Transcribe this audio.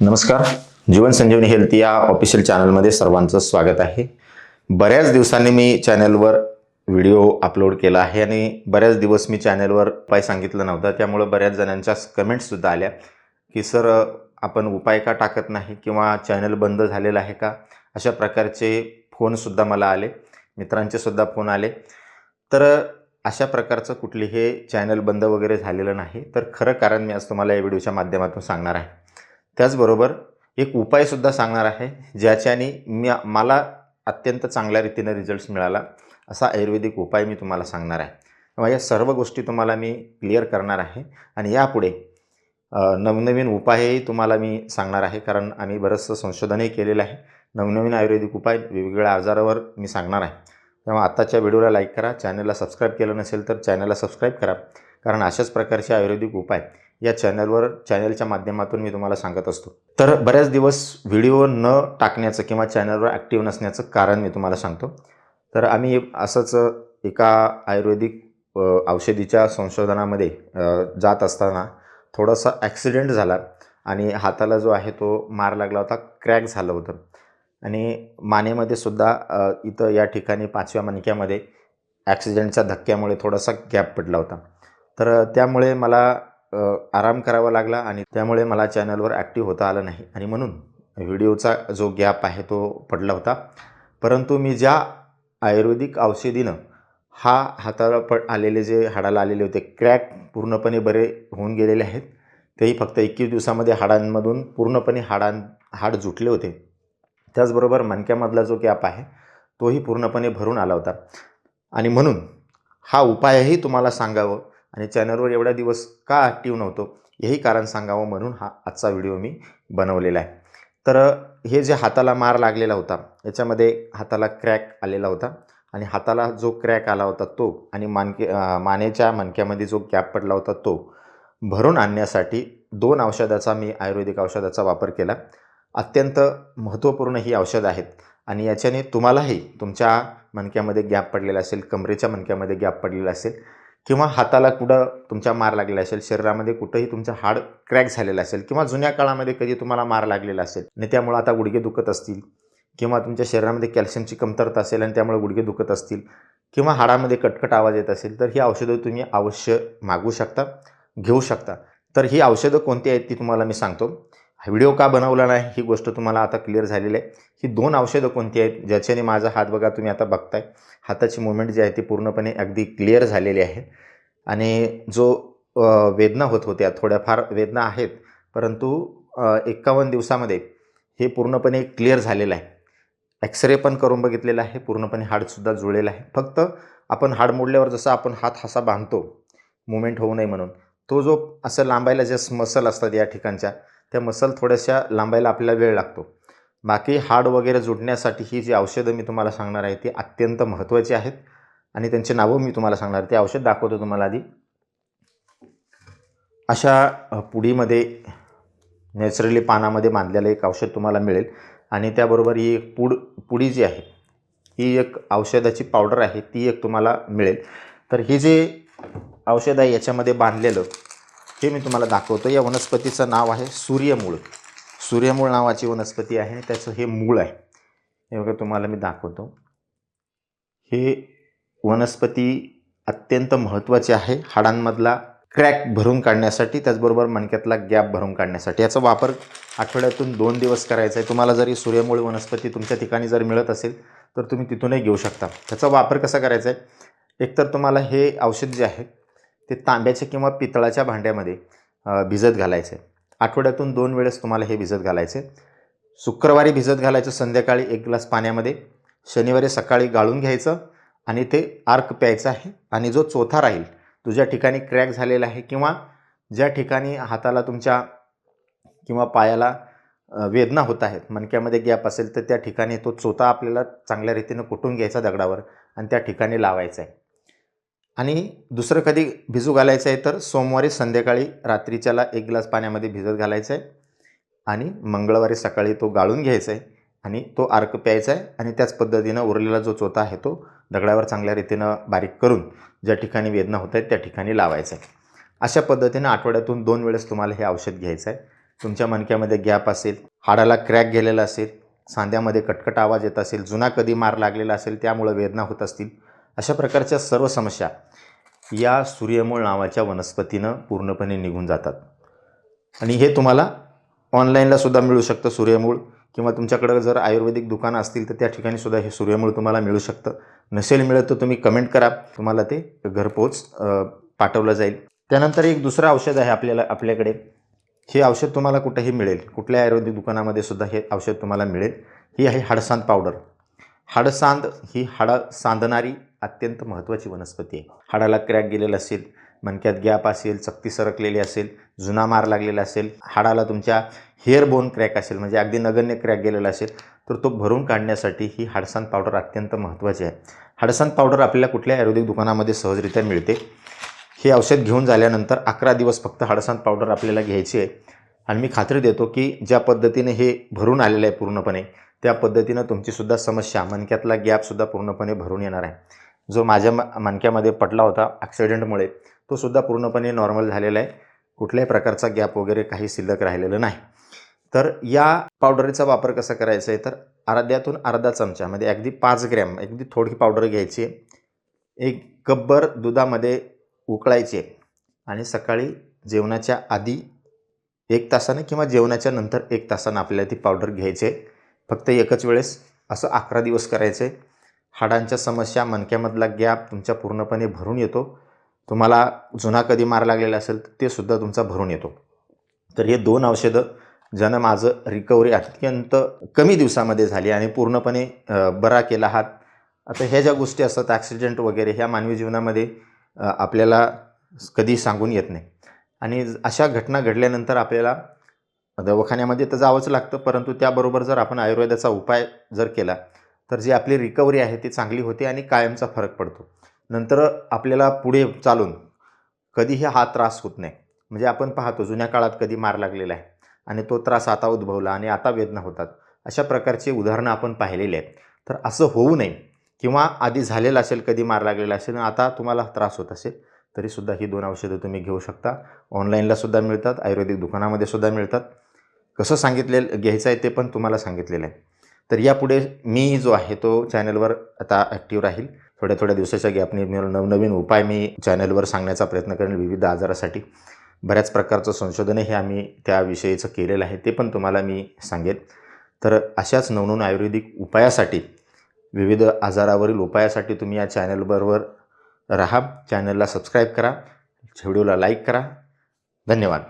नमस्कार. जीवन संजीवनी हेल्थ या ऑफिशियल चॅनलमध्ये सर्वांचं स्वागत आहे. बऱ्याच दिवसांनी मी चॅनलवर व्हिडिओ अपलोड केला आहे आणि बऱ्याच दिवस मी चॅनलवर उपाय सांगितलं नव्हता. त्यामुळं बऱ्याच जणांच्या कमेंट्ससुद्धा आल्या की सर आपण उपाय का टाकत नाही किंवा चॅनल बंद झालेलं आहे का? अशा प्रकारचे फोनसुद्धा मला आले. मित्रांचे सुद्धा फोन आले. तर अशा प्रकारचं कुठलीही चॅनल बंद वगैरे झालेलं नाही. तर खरं कारण मी आज तुम्हाला या व्हिडिओच्या माध्यमातून सांगणार आहे. त्याचबरोबर एक उपायसुद्धा सांगणार आहे ज्याच्याने मी मला अत्यंत चांगल्या रीतीने रिझल्ट्स मिळाला असा आयुर्वेदिक उपाय मी तुम्हाला सांगणार आहे. तेव्हा या सर्व गोष्टी तुम्हाला मी क्लिअर करणार आहे आणि यापुढे नवनवीन उपायही तुम्हाला मी सांगणार आहे कारण आम्ही बरंचसं संशोधनही केलेलं आहे. नवनवीन आयुर्वेदिक उपाय वेगवेगळ्या आजारावर मी सांगणार आहे. तेव्हा आत्ताच्या व्हिडिओला लाईक करा चॅनलला सबस्क्राईब केलं नसेल तर चॅनलला सबस्क्राईब करा कारण अशाच प्रकारचे आयुर्वेदिक उपाय या चॅनलवर चॅनलच्या माध्यमातून मी तुम्हाला सांगत असतो. तर बऱ्याच दिवस व्हिडिओ न टाकण्याचं किंवा चॅनलवर ॲक्टिव्ह नसण्याचं कारण मी तुम्हाला सांगतो. तर आम्ही असंच एका आयुर्वेदिक औषधीच्या संशोधनामध्ये जात असताना थोडासा ॲक्सिडेंट झाला आणि हाताला जो आहे तो मार लागला होता क्रॅक झालं होतं. आणि मानेमध्ये सुद्धा इथं या ठिकाणी पाचव्या मणक्यामध्ये ॲक्सिडेंटच्या धक्क्यामुळे थोडासा गॅप पडला होता. तर त्यामुळे मला आराम करावा लागला आणि त्यामुळे मला चॅनलवर ॲक्टिव्ह होता आलं नाही. आणि म्हणून व्हिडिओचा जो गॅप आहे तो पडला होता. परंतु मी ज्या आयुर्वेदिक औषधीनं हा हाताला पड आलेले जे हाडाला आलेले होते क्रॅक पूर्णपणे बरे होऊन गेलेले आहेत. तेही फक्त एकवीस दिवसामध्ये हाडांमधून पूर्णपणे हाडां हाड जुटले होते. त्याचबरोबर मणक्यामधला जो गॅप आहे तोही पूर्णपणे भरून आला होता. आणि म्हणून हा उपायही तुम्हाला सांगावं आणि चॅनलवर एवढा दिवस का ॲक्टिव्ह नव्हतो हेही कारण सांगावं म्हणून हा आजचा व्हिडिओ मी बनवलेला आहे. तर हे जे हाताला मार लागलेला होता याच्यामध्ये हाताला क्रॅक आलेला होता आणि हाताला जो क्रॅक आला होता तो आणि मानके मानेच्या मणक्यामध्ये जो गॅप पडला होता तो भरून आणण्यासाठी दोन औषधाचा मी आयुर्वेदिक औषधाचा वापर केला. अत्यंत महत्त्वपूर्ण ही औषधं आहेत आणि याच्याने तुम्हालाही तुमच्या मणक्यामध्ये गॅप पडलेला असेल कमरेच्या मणक्यामध्ये गॅप पडलेला असेल किंवा हाताला कुठं तुमच्या मार लागलेला असेल शरीरामध्ये कुठंही तुमचं हाड क्रॅक झालेलं असेल किंवा जुन्या काळामध्ये कधी तुम्हाला मार लागलेला असेल आणि त्यामुळं आता गुडघे दुखत असतील किंवा तुमच्या शरीरामध्ये कॅल्शियमची कमतरता असेल आणि त्यामुळे गुडघे दुखत असतील किंवा हाडामध्ये कटकट आवाज येत असेल तर ही औषधं तुम्ही अवश्य मागवू शकता घेऊ शकता. तर ही औषधं कोणती आहेत ती तुम्हाला मी सांगतो. व्हिडिओ का बनवला नाही? ही गोष्ट तुम्हाला आता क्लिअर झालेली आहे. ही दोन औषधं कोणती आहेत? ज्याच्याने माझा हात बघा तुम्ही आता बघताय. हाताची मुवमेंट जी आहे ती पूर्णपणे अगदी क्लिअर झालेली आहे. आणि जो वेदना होत होत्या थोड्याफार वेदना आहेत परंतु एकावन्न दिवसामध्ये हे पूर्णपणे क्लिअर झालेलं आहे. एक्सरे पण करून बघितलेला आहे पूर्णपणे हाडसुद्धा जुळलेलं आहे. फक्त आपण हाड मोडल्यावर जसं आपण हात हसा बांधतो मुवमेंट होऊ नये म्हणून तो जो असं लांबायला जे मसल असतात या ठिकाणच्या त्या मसल थोड्याशा लांबायला आपल्याला वेळ लागतो. बाकी हाड वगैरे जुडण्यासाठी ही जी औषधं मी तुम्हाला सांगणार आहे ती अत्यंत महत्त्वाची आहेत. आणि त्यांची नावं मी तुम्हाला सांगणार ते औषध दाखवतो तुम्हाला आधी. अशा पुडीमध्ये नॅचरली पानामध्ये बांधलेलं एक औषध तुम्हाला मिळेल. आणि त्याबरोबर ही एक पुड पुडी जी आहे ही एक औषधाची पावडर आहे ती एक तुम्हाला मिळेल. तर ही जे औषध आहे याच्यामध्ये बांधलेलं हे मी तुम्हाला दाखवतो. या वनस्पतीचं नाव आहे सूर्यमूळ. सूर्यमूळ नावाची वनस्पती आहे. त्याचं हे मूळ आहे. हे बघा तुम्हाला मी दाखवतो. हे वनस्पती अत्यंत महत्त्वाची आहे. हाडांमधला क्रॅक भरून काढण्यासाठी त्याचबरोबर मणक्यातला गॅप भरून काढण्यासाठी. याचा वापर आठवड्यातून दोन दिवस करायचा आहे. तुम्हाला जरी सूर्यमूळ वनस्पती तुमच्या ठिकाणी जर मिळत असेल तर तुम्ही तिथूनही घेऊ शकता. त्याचा वापर कसा करायचा आहे? एकतर तुम्हाला हे औषध जे आहे ते तांब्याच्या किंवा पितळाच्या भांड्यामध्ये भिजत घालायचे. आठवड्यातून दोन वेळेस तुम्हाला हे भिजत घालायचे. शुक्रवारी भिजत घालायचं संध्याकाळी एक ग्लास पाण्यामध्ये शनिवारी सकाळी गाळून घ्यायचं आणि ते आर्क प्यायचं आहे आणि जो चौथा राहील तुझ्या ठिकाणी क्रॅक झालेला आहे किंवा ज्या ठिकाणी हाताला तुमच्या किंवा पायाला वेदना होत आहेत मणक्यामध्ये गॅप असेल तर त्या ठिकाणी तो चोथा आपल्याला चांगल्या रीतीनं कुटून घ्यायचा दगडावर आणि त्या ठिकाणी लावायचा आहे. आणि दुसरं कधी भिजू घालायचं आहे तर सोमवारी संध्याकाळी रात्रीच्याला एक ग्लास पाण्यामध्ये भिजत घालायचं आहे. आणि मंगळवारी सकाळी तो गाळून घ्यायचा आहे आणि तो अर्क प्यायचा आहे आणि त्याच पद्धतीनं उरलेला जो चोथा आहे तो दगडावर चांगल्या रीतीनं बारीक करून ज्या ठिकाणी वेदना होत आहेत त्या ठिकाणी लावायचं आहे. अशा पद्धतीनं आठवड्यातून दोन वेळेस तुम्हाला हे औषध घ्यायचं आहे. तुमच्या मणक्यामध्ये गॅप असेल हाडाला क्रॅक गेलेला असेल सांध्यामध्ये कटकट आवाज येत असेल जुना कधी मार लागलेला असेल त्यामुळं वेदना होत असतील अशा प्रकारच्या सर्व समस्या या सूर्यमूळ नावाच्या वनस्पतीनं पूर्णपणे निघून जातात. आणि हे तुम्हाला ऑनलाईनला सुद्धा मिळू शकतं सूर्यमूळ. किंवा तुमच्याकडं जर आयुर्वेदिक दुकानं असतील तर त्या ठिकाणी सुद्धा हे सूर्यमूळ तुम्हाला मिळू शकतं. नसेल मिळत तर तुम्ही कमेंट करा. तुम्हाला ते घरपोच पाठवलं जाईल. त्यानंतर एक दुसरं औषध आहे आपल्याला आपल्याकडे. हे औषध तुम्हाला कुठेही मिळेल. कुठल्या आयुर्वेदिक दुकानामध्ये सुद्धा हे औषध तुम्हाला मिळेल. ही आहे हाडसांद पावडर. हाडसांद ही हाडं सांधणारी अत्यंत महत्त्वाची वनस्पती आहे. हाडाला क्रॅक गेलेला असेल मणक्यात गॅप असेल चकती सरकलेली असेल जुना मार लागलेला असेल हाडाला तुमच्या हेअर बोन क्रॅक असेल म्हणजे अगदी नगण्य क्रॅक गेलेला असेल तर तो भरून काढण्यासाठी ही हाडसान पावडर अत्यंत महत्त्वाची आहे. हाडसान पावडर आपल्याला कुठल्या आयुर्वेदिक दुकानामध्ये सहजरित्या मिळते? हे औषध घेऊन झाल्यानंतर अकरा दिवस फक्त हाडसान पावडर आपल्याला घ्यायची आहे. आणि मी खात्री देतो की ज्या पद्धतीने हे भरून आलेलं आहे पूर्णपणे त्या पद्धतीनं तुमचीसुद्धा समस्या मणक्यातला गॅपसुद्धा पूर्णपणे भरून येणार आहे. जो माझ्या मणक्यामध्ये पडला होता ॲक्सिडेंटमुळे तो सुद्धा पूर्णपणे नॉर्मल झालेला आहे. कुठल्याही प्रकारचा गॅप वगैरे काही शिल्लक राहिलेलं नाही. तर या पावडरीचा वापर कसा करायचा आहे? तर अर्ध्यातून अर्धा चमचा म्हणजे अगदी पाच ग्रॅम अगदी थोडी पावडर घ्यायची आहे. एक कपभर दुधामध्ये उकळायची आहे. आणि सकाळी जेवणाच्या आधी एक तासानं किंवा जेवणाच्या नंतर एक तासानं आपल्याला ती पावडर घ्यायची आहे. फक्त एकच वेळेस असं अकरा दिवस करायचं आहे. हाडांच्या समस्या मणक्यामधला गॅप तुमच्या पूर्णपणे भरून येतो. तुम्हाला जुना कधी मार लागलेला असेल तर ते सुद्धा तुमचा भरून येतो. तर हे दोन औषधं ज्यानं माझं रिकव्हरी अत्यंत कमी दिवसामध्ये झाली आणि पूर्णपणे बरा केला आहात आता ह्या ज्या गोष्टी असतात ॲक्सिडेंट वगैरे ह्या मानवी जीवनामध्ये आपल्याला कधी सांगून येत नाही. आणि अशा घटना घडल्यानंतर आपल्याला दवाखान्यामध्ये तर जावंच लागतं परंतु त्याबरोबर जर आपण आयुर्वेदाचा उपाय जर केला तर जी आपली रिकव्हरी आहे ती चांगली होते आणि कायमचा फरक पडतो. नंतर आपल्याला पुढे चालून कधीही हा त्रास होत नाही. म्हणजे आपण पाहतो जुन्या काळात कधी मार लागलेला आहे आणि तो त्रास आता उद्भवला आणि आता वेदना होतात. अशा प्रकारची उदाहरणं आपण पाहिलेली आहेत. तर असं होऊ नये किंवा आधी झालेलं असेल कधी मार लागलेला असेल आता तुम्हाला त्रास होत असेल तरीसुद्धा ही दोन औषधं तुम्ही घेऊ शकता. ऑनलाईनला सुद्धा मिळतात आयुर्वेदिक दुकानामध्ये सुद्धा मिळतात. कसं सांगितलेलं घ्यायचं आहे ते पण तुम्हाला सांगितलेलं आहे. तर यापुढे मी जो आहे तो चॅनलवर आता ॲक्टिव्ह राहील. थोड्या थोड्या दिवसाच्या गॅपने मी नवनवीन उपाय मी चॅनलवर सांगण्याचा प्रयत्न करेन विविध आजारासाठी. बऱ्याच प्रकारचं संशोधनही हे आम्ही त्याविषयीचं केलेलं आहे ते पण तुम्हाला मी सांगेन. तर अशाच नवनवीन आयुर्वेदिक उपायासाठी विविध आजारावरील उपायासाठी तुम्ही या चॅनलबरोबर राहा. चॅनलला सबस्क्राईब करा. व्हिडिओला लाईक करा. धन्यवाद.